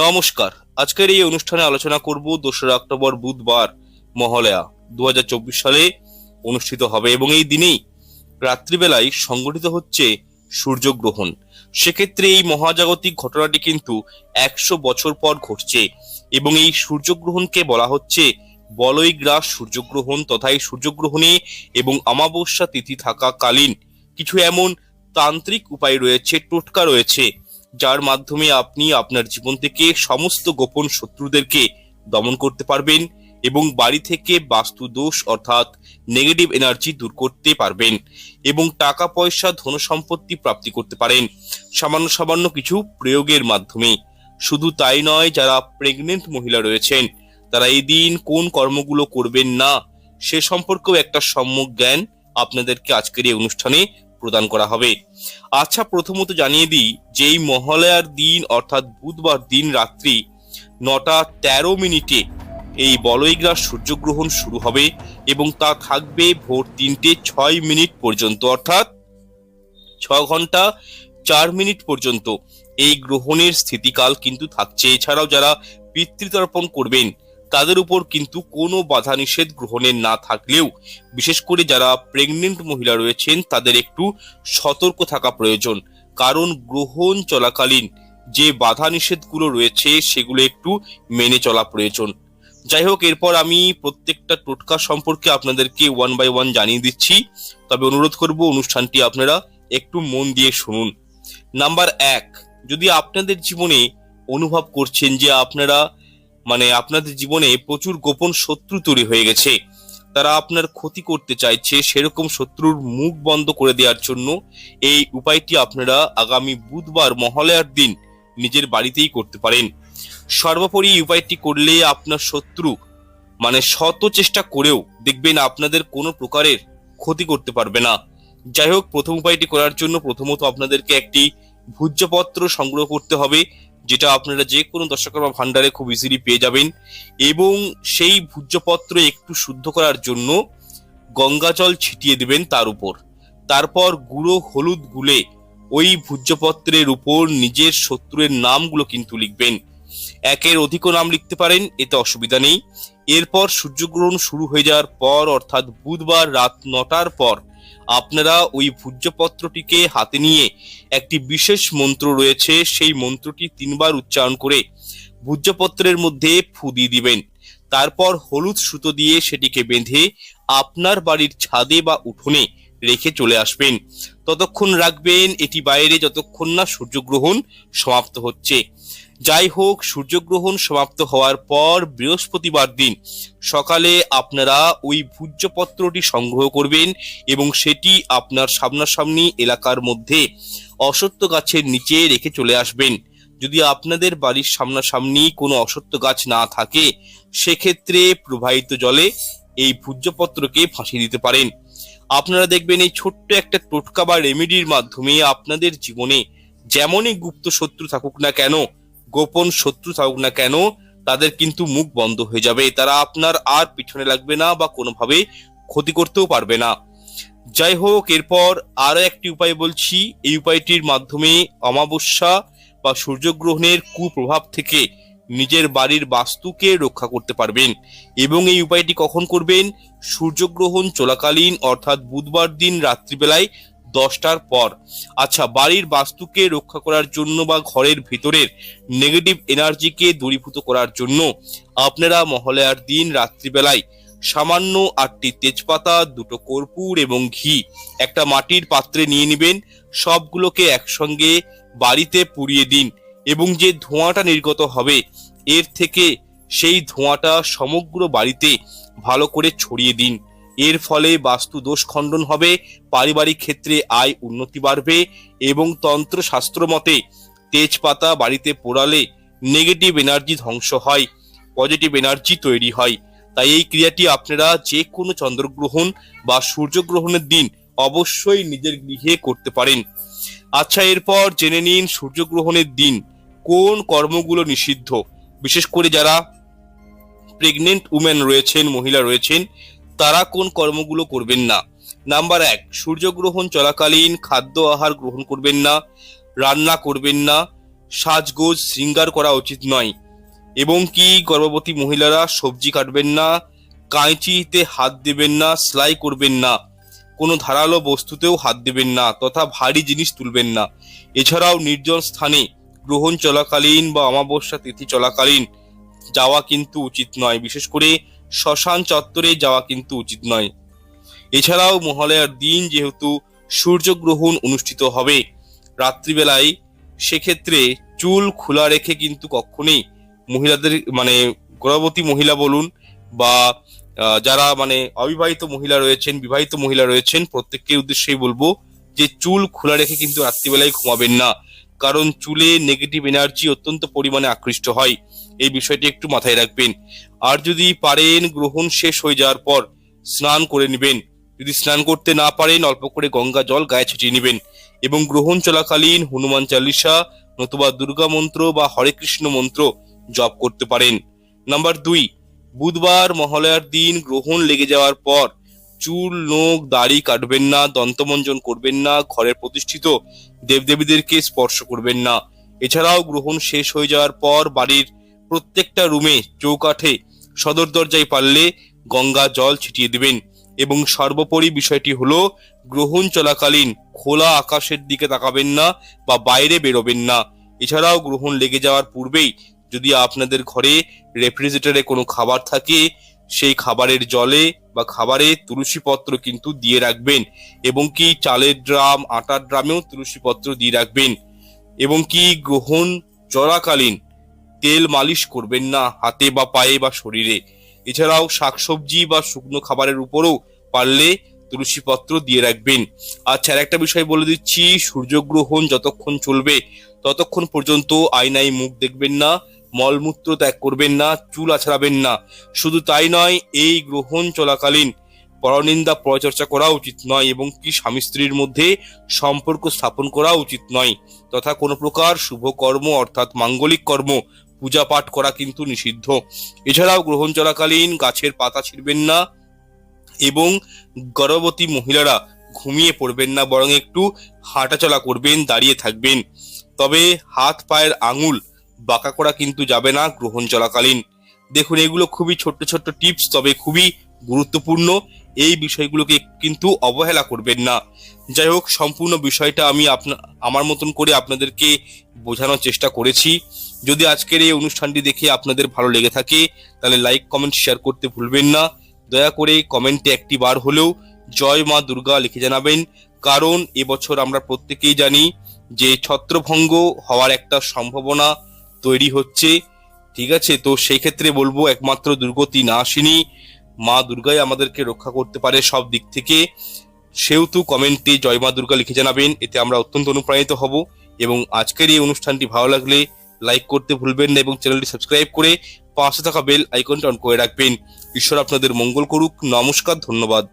নমস্কার। আজকের এই অনুষ্ঠানে আলোচনা করব দোসরা অক্টোবর বুধবার মহালয়া। দু হাজার চব্বিশ সালে অনুষ্ঠিত হবে এবং এই দিনেই রাত্রিবেলায় সংগঠিত হচ্ছে সূর্যগ্রহণ। সেক্ষেত্রে এই মহাজাগতিক ঘটনাটি কিন্তু একশো বছর পর ঘটছে এবং এই সূর্যগ্রহণকে বলা হচ্ছে বলয়গ্রাস সূর্যগ্রহণ তথা এই সূর্যগ্রহণে এবং অমাবস্যা তিথি থাকাকালীন কিছু এমন তান্ত্রিক উপায় রয়েছে, টোটকা রয়েছে যার মাধ্যমে আপনি আপনার জীবন থেকে সমস্ত গোপন শত্রুদেরকে দমন করতে পারবেন এবং বাড়ি থেকে বাস্তু দোষ অর্থাৎ নেগেটিভ এনার্জি দূর করতে পারবেন এবং টাকা, পয়সা, ধন সম্পত্তি প্রাপ্তি করতে পারেন। সামান্য সামান্য কিছু প্রয়োগের মাধ্যমে। শুধু তাই নয়, যারা প্রেগনেন্ট মহিলা রয়েছেন, তারা এই দিন কোন কর্মগুলো করবেন না, সে সম্পর্কেও একটা সম্যক জ্ঞান আপনাদেরকে আজকের এই অনুষ্ঠানে প্রদান করা হবে। আচ্ছা প্রথমত জানিয়ে দিই যে এই মহালয়ার দিন, অর্থাৎ বুধবার দিন রাত্রি নটা তেরো মিনিটে এই বলয়গ্রাস সূর্যগ্রহণ শুরু হবে এবং তা থাকবে ভোর তিনটে ছয় মিনিট পর্যন্ত, অর্থাৎ ছ ঘণ্টা চার মিনিট পর্যন্ত। এই গ্রহণের স্থিতিকাল কিন্তু থাকছে। এছাড়াও যারা পিতৃতর্পণ করবেন তাদের উপর কিন্তু কোনো বাধা নিষেধ গ্রহণের না থাকলেও, বিশেষ করে যারা প্রেগনেন্ট মহিলা রয়েছেন, তাদের একটু সতর্ক থাকা প্রয়োজন। কারণ গ্রহণ চলাকালীন যে বাধা নিষেধগুলো রয়েছে, সেগুলো একটু মেনে চলা প্রয়োজন। যাই হোক, এরপর আমি প্রত্যেকটা টোটকা সম্পর্কে আপনাদেরকে ওয়ান বাই ওয়ান জানিয়ে দিচ্ছি। তবে অনুরোধ করব, অনুষ্ঠানটি আপনারা একটু মন দিয়ে শুনুন। নাম্বার এক, যদি আপনাদের জীবনে অনুভব করছেন যে আপনারা মানে আপনাদের জীবনে প্রচুর গোপন শত্রু তৈরি হয়ে গেছে। তারা আপনার ক্ষতি করতে চাইছে সেরকম শত্রুর মুখ বন্ধ করে দেওয়ার জন্য। এই উপায়টি আপনারা আগামী বুধবার মহালয়ার দিন নিজের বাড়িতেই করতে পারেন। সর্বোপরি এই উপায়টি করলে আপনার শত্রু মানে শত চেষ্টা করেও দেখবেন আপনাদের কোনো প্রকারের ক্ষতি করতে পারবে না। যাই হোক, প্রথম উপায়টি করার জন্য প্রথমত আপনাদেরকে একটি ভূজ্যপত্র সংগ্রহ করতে হবে। যেটা আপনারা যে কোনো দর্শকর্মা ভান্ডারে খুব ইজিলি পেয়ে যাবেন। এবং সেই ভূজ্যপত্র একটু শুদ্ধ করার জন্য গঙ্গা জল ছিটিয়ে দেবেন তার উপর। তারপর গুঁড়ো হলুদ গুলে ওই ভূজ্যপত্রের উপর নিজের শত্রুর নামগুলো কিন্তু লিখবেন। একের অধিক নাম লিখতে পারেন, এতে অসুবিধা নেই। এরপর সূর্যগ্রহণ শুরু হয়ে যাওয়ার পর, অর্থাৎ বুধবার রাত নটার পর আপনারা ওই ভূজ্যপত্রটিকে হাতে নিয়ে একটি বিশেষ মন্ত্র রয়েছে, সেই মন্ত্রটি তিনবার উচ্চারণ করে ভূজ্যপত্রের মধ্যে ফু দিয়ে দিবেন। তারপর হলুদ সুতো দিয়ে সেটিকে বেঁধে আপনার বাড়ির ছাদে বা উঠোনে রেখে চলে আসবেন। ততক্ষণ রাখবেন, এটি বাইরে যতক্ষণ না সূর্যগ্রহণ সমাপ্ত হচ্ছে। যাই হোক সূর্যগ্রহণ সমাপ্ত হওয়ার পর বৃহস্পতিবার দিন সকালে আপনারা ওই ভূজ্যপত্রটি সংগ্রহ করবেন এবং সেটি আপনার সামনাসামনি এলাকার মধ্যে অসত্য গাছের নিচে রেখে চলে আসবেন। যদি আপনাদের বাড়ির সামনাসামনি কোনো অসত্য গাছ না থাকে, সেক্ষেত্রে প্রবাহিত জলে এই ভূজ্যপত্রকে ফাঁসিয়ে দিতে পারেন। আপনারা দেখবেন এই ছোট্ট একটা টোটকা বা রেমেডির মাধ্যমে আপনাদের জীবনে যেমনই গুপ্ত শত্রু থাকুক না কেন গোপন শত্রু থাকুক না কেন, তাদের কিন্তু মুখ বন্ধ হয়ে যাবে। তারা আপনার আর পিছনে লাগবে না বা কোনোভাবে ক্ষতি করতেও পারবে না। যাই হোক, এরপর আরও একটি উপায় বলছি। এই উপায়টির মাধ্যমে অমাবস্যা বা সূর্যগ্রহণের কুপ্রভাব থেকে নিজের বাড়ির বাস্তুকে রক্ষা করতে পারবেন এবং এই উপায়টি কখন করবেন? সূর্যগ্রহণ চলাকালীন, অর্থাৎ বুধবার দিন রাত্রিবেলায় দশটার পর। আচ্ছা বাড়ির বাস্তুকে রক্ষা করার জন্য বা ঘরের ভিতরের নেগেটিভ এনার্জিকে দূরীভূত করার জন্য আপনারা মহালয়ার দিন রাত্রিবেলায় সামান্য আটটি তেজপাতা, দুটো কর্পূর এবং ঘি একটা মাটির পাত্রে নিয়ে নেবেন। সবগুলোকে একসঙ্গে বাড়িতে পুড়িয়ে দিন এবং যে ধোঁয়াটা নির্গত হবে, এর থেকে সেই ধোঁয়াটা সমগ্র বাড়িতে ভালো করে ছড়িয়ে দিন। এর ফলে বাস্তু দোষ খণ্ডন হবে, পারিবারিক ক্ষেত্রে আয় উন্নতি বাড়বে এবং তন্ত্র শাস্ত্র মতে তেজপাতা বাড়িতে পোড়ালে নেগেটিভ এনার্জি ধ্বংস হয় পজিটিভ এনার্জি তৈরি হয়। তাই এই ক্রিয়াটি আপনারা যে কোনো চন্দ্রগ্রহণ বা সূর্যগ্রহণের দিন অবশ্যই নিজের গৃহে করতে পারেন। আচ্ছা এরপর জেনে নিন সূর্যগ্রহণের দিন কোন কর্মগুলো নিষিদ্ধ? বিশেষ করে যারা প্রেগনেন্ট উমেন রয়েছেন, মহিলা রয়েছেন তারা কোন কর্মগুলো করবেন না। নাম্বার এক, সূর্যগ্রহণ চলাকালীন খাদ্য আহার গ্রহণ করবেন না, রান্না করবেন না, সাজগোজ, শৃঙ্গার করা উচিত নয়। এবং কি, গর্ভবতী মহিলারা সবজি কাটবেন না, কাঁচিতে হাত দেবেন না, সেলাই করবেন না, কোনো ধারালো বস্তুতেও হাত দেবেন না, তথা ভারী জিনিস তুলবেন না। এছাড়াও নির্জন স্থানে গ্রহণ চলাকালীন বা অমাবস্যা তিথি চলাকালীন যাওয়া কিন্তু উচিত নয়। বিশেষ করে শ্মশান চত্বরে যাওয়া কিন্তু উচিত নয়। এছাড়াও মহালয়ার দিন যেহেতু সূর্যগ্রহণ অনুষ্ঠিত হবে, রাত্রিবেলায় সেক্ষেত্রে চুল খোলা রেখে কিন্তু কখনোই মহিলাদের মানে গর্ভবতী মহিলা বলুন বা যারা মানে অবিবাহিত মহিলা রয়েছেন, বিবাহিত মহিলা রয়েছেন প্রত্যেককে উদ্দেশ্যেই বলব যে চুল খোলা রেখে কিন্তু রাত্রিবেলায় ঘুমাবেন না। কারণ চুলে নেগেটিভ এনার্জি অত্যন্ত পরিমাণে আকৃষ্ট হয়। এই বিষয়টি একটু মাথায় রাখবেন। আর যদি পারেন গ্রহণ শেষ হয়ে যাওয়ার পর স্নান করে নেবেন। যদি স্নান করতে না পারেন, অল্প করে গঙ্গা জল গায়ে ছিটিয়ে নেবেন এবং গ্রহণ চলাকালীন হনুমান চালিসা নতুবা দুর্গা মন্ত্র বা হরে কৃষ্ণ মন্ত্র জপ করতে পারেন। নাম্বার দুই, বুধবার মহালয়ার দিন গ্রহণ লেগে যাওয়ার পর চুল নোখ দাড়ি কাটবেন না, দন্তমঞ্জন করবেন না ঘরের প্রতিষ্ঠিত দেবদেবীদেরকে স্পর্শ করবেন না। এছাড়াও গ্রহণ শেষ হয়ে যাওয়ার পর বাড়ির প্রত্যেকটা রুমে চৌকাঠে সদর দরজায় পারলে গঙ্গা জল ছিটিয়ে দিবেন। এবং সর্বোপরি বিষয়টি হলো, গ্রহণ চলাকালীন খোলা আকাশের দিকে তাকাবেন না বা বাইরে বেরোবেন না। এছাড়াও গ্রহণ লেগে যাওয়ার পূর্বেই যদি আপনাদের ঘরে রেফ্রিজারেটরে কোনো খাবার থাকে সেই খাবারের জলে বা খাবারে তুলসী পত্র কিন্তু দিয়ে রাখবেন এবং কি চালের ড্রাম, আটার ড্রামেও তুলসী পত্র দিয়ে রাখবেন এবং কি গ্রহণ চলাকালীন তেল মালিশ করবেন না হাতে বা পায়ে বা শরীরে। এছাড়াও শাকসবজি বা শুকনো খাবারের উপরেও পারলে তুলসী পত্র দিয়ে রাখবেন। আচ্ছা একটা বিষয় বলে দিচ্ছি, সূর্যগ্রহণ যতক্ষণ চলবে ততক্ষণ পর্যন্ত আয়নায় মুখ দেখবেন না। মলমূত্র ত্যাগ করবেন না, চুল আছড়াবেন না। শুধু তাই নয়, এই গ্রহণ চলাকালীন পরনিন্দা পরচর্চা করা উচিত নয় এবং কি স্বামী স্ত্রীর মধ্যে সম্পর্ক স্থাপন করা উচিত নয়। তথা কোনো প্রকার শুভ কর্ম অর্থাৎ মাঙ্গলিক কর্ম পূজা পাঠ করা কিন্তু নিষিদ্ধ। এছাড়াও গ্রহণ চলাকালীন গাছের পাতা ছিঁড়বেন না এবং গর্ভবতী মহিলারা ঘুমিয়ে পড়বেন না, বরং একটু হাঁটাচলা করবেন, দাঁড়িয়ে থাকবেন। তবে হাত পায়ের আঙুল বাঁকা করা কিন্তু যাবে না গ্রহণ চলাকালীন। দেখুন, এগুলো খুবই ছোট্ট ছোট্ট টিপস, তবে খুবই গুরুত্বপূর্ণ। এই বিষয়গুলোকে কিন্তু অবহেলা করবেন না। যাই হোক, সম্পূর্ণ বিষয়টা আমি আপনা, আমার মতন করে আপনাদেরকে বোঝানোর চেষ্টা করেছি। যদি আজকের এই অনুষ্ঠানটি দেখে আপনাদের ভালো লেগে থাকে, তাহলে লাইক কমেন্ট শেয়ার করতে ভুলবেন না। দয়া করে কমেন্টে একটি বার হলেও জয় মা দুর্গা লিখে জানাবেন। কারণ এবছর আমরা প্রত্যেকেই জানি যে ছত্রভঙ্গ হওয়ার একটা সম্ভাবনা তৈরি হচ্ছে, ঠিক আছে? তো সেই ক্ষেত্রে বলব, একমাত্র দুর্গতি না আসেনি। মা দুর্গাই আমাদেরকে রক্ষা করতে পারে সব দিক থেকে। সেহেতু কমেন্টে জয় মা দুর্গা লিখে জানাবেন, এতে আমরা অত্যন্ত অনুপ্রাণিত হব। এবং আজকের এই অনুষ্ঠানটি ভালো লাগলে লাইক করতে ভুলবেন না এবং চ্যানেলটি সাবস্ক্রাইব করে পাশে থাকা বেল আইকনটা অন করে রাখবেন। ঈশ্বর আপনাদের মঙ্গল করুক। নমস্কার, ধন্যবাদ।